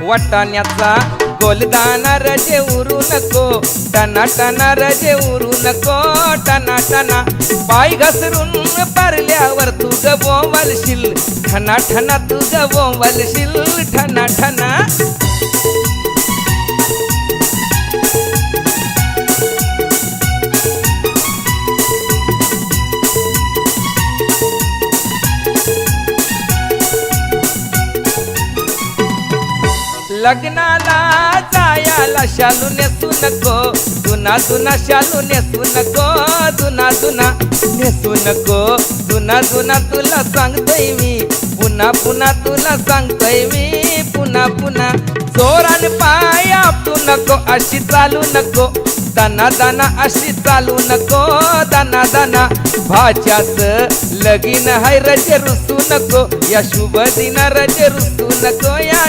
वाटाण्याचा गोलदाना रजे उरू नको टना टना रजे उरू नको टना टना. पाय घसरून पारल्यावर तू गबोवलशील ठना ठना तू गबोवलशील ठना ठना लग्नाला जायाला शालू नेसू नको जुना जुना शालू नेसू नको जुना जुना नेसू नको जुना जुना तुला सांगतोय मी पुन्हा पुन्हा तुला सांगतोय मी पुन्हा पुन्हा. जोरान पाया तू नको अशी चालू नको. दाना दाना अशी चालू नको दाना दाना. भाच्याच लगीन हाय रजे रुसू नको. या शुभ दिना रजे रुसू नको या